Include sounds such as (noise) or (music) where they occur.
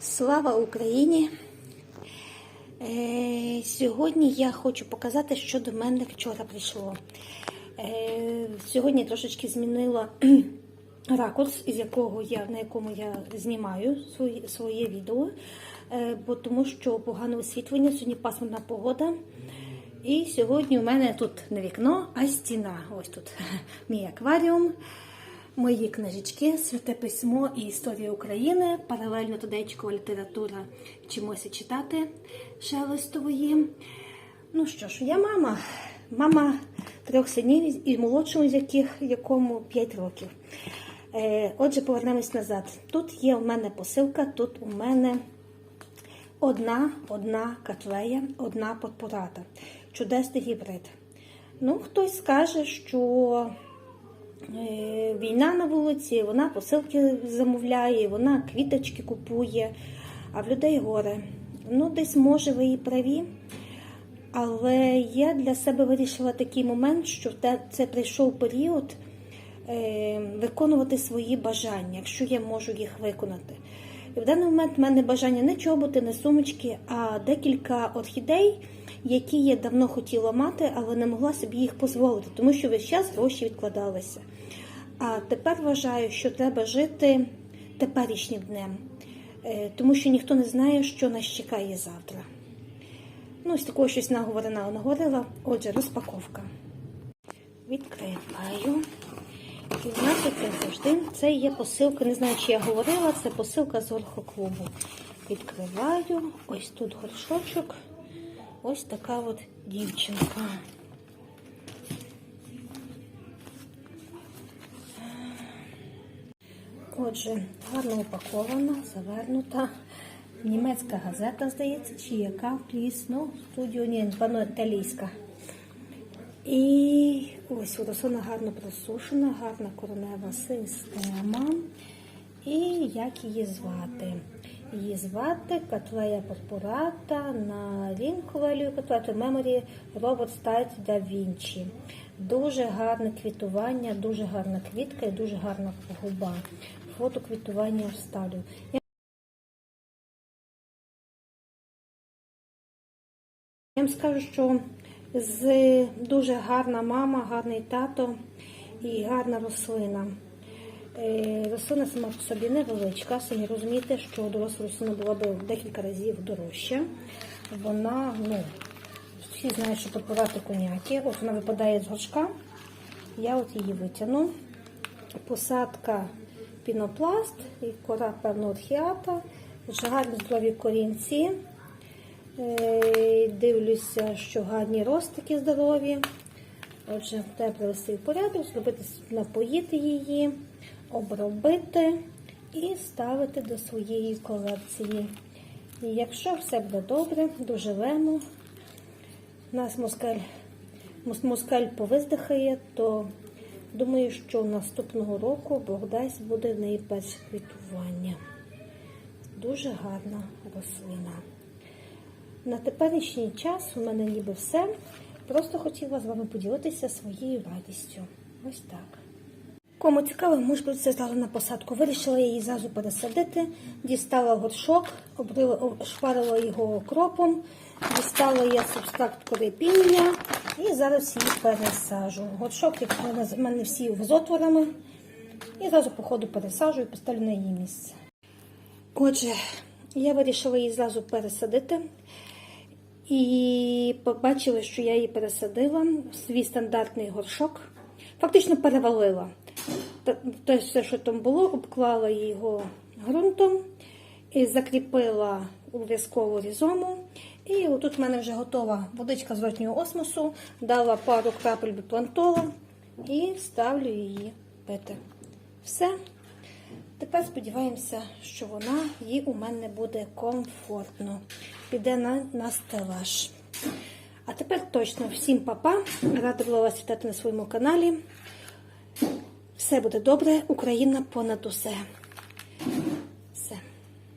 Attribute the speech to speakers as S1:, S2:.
S1: Слава Україні! Е, сьогодні я хочу показати, що до мене вчора прийшло. Е, сьогодні трошечки змінила (clears throat) ракурс, із якого я, на якому я знімаю своє, своє відео, е, бо тому що погане освітлення, сьогодні пасмурна погода. І сьогодні у мене тут не вікно, а стіна. Ось тут (laughs) мій акваріум мої книжечки, святе письмо і історія України. Паралельно тудечкова література вчимося читати шелестової. Ну що ж, я мама, мама трьох синів, і молодшому з яких якому 5 років. Е, Отже, повернемось назад. Тут є у мене посилка, тут у мене одна, одна катлея, одна подпората. Чудесний гібрид. Ну, хтось скаже, що Війна на вулиці, вона посилки замовляє, вона квіточки купує, а в людей горе. Ну, десь може ви і праві. Але я для себе вирішила такий момент, що це прийшов період е, виконувати свої бажання, якщо я можу їх виконати. І в даний момент в мене бажання не чоботи, не сумочки, а декілька орхідей, які я давно хотіла мати, але не могла собі їх дозволити, тому що весь час гроші відкладалися. А тепер вважаю, що треба жити теперішнім днем, е, тому що ніхто не знає, що нас чекає завтра. Ну, ось такого щось наговорена наговорила. Отже, розпаковка. Відкриваю. І в нас як завжди це є посилка, не знаю, чи я говорила, це посилка з орхоклубу. Відкриваю. Ось тут горшочок. Ось така от дівчинка. Отже, гарно упакована, завернута. Німецька газета, здається, чи яка пліс, ну, студіо, ні, пано італійська. І ось водосона гарно просушена, гарна коронева система. І як її звати? Її звати Катлея Корпората на Value Катлея Memory Robot Style Da Vinci. Дуже гарне квітування, дуже гарна квітка і дуже гарна губа. Фото квітування вставлю. Я вам скажу, що з дуже гарна мама, гарний тато і гарна рослина. Е, Рослина сама по собі невеличка, самі розумієте, що доросла рослина була б декілька разів дорожча. Вона, ну, всі знають, що препарати коняки. От вона випадає з горшка. Я от її витягну. Посадка пінопласт і кора певно орхіата. Гарні здорові корінці. Е, Дивлюся, що гарні ростики здорові. Отже, треба привести в порядок, зробити, напоїти її, обробити і ставити до своєї колекції. І якщо все буде добре, доживемо, нас москаль, москаль повиздихає, то думаю, що наступного року Бог дасть буде в неї перше квітування. Дуже гарна рослина. На теперішній час у мене ніби все. Просто хотіла з вами поділитися своєю радістю. Ось так. Кому цікаво, це здала на посадку. Вирішила її зразу пересадити, дістала горшок, шпарила його окропом, дістала я субстракт корепіння і зараз її пересажу. Горшок, в мене, всі з отворами, і зразу по ходу пересажу і поставлю на її місце. Отже, я вирішила її зразу пересадити. І побачила, що я її пересадила в свій стандартний горшок. Фактично перевалила. Те, все, що там було, обклала його ґрунтом і закріпила обов'язково різому. І отут в мене вже готова водичка з верхнього осмосу, дала пару крапель біплантола і ставлю її пити. Все. Тепер сподіваємося, що вона їй у мене буде комфортно. Піде на, на стелаж. А тепер точно всім папа. Рада була вас вітати на своєму каналі. Все буде добре, Україна понад усе.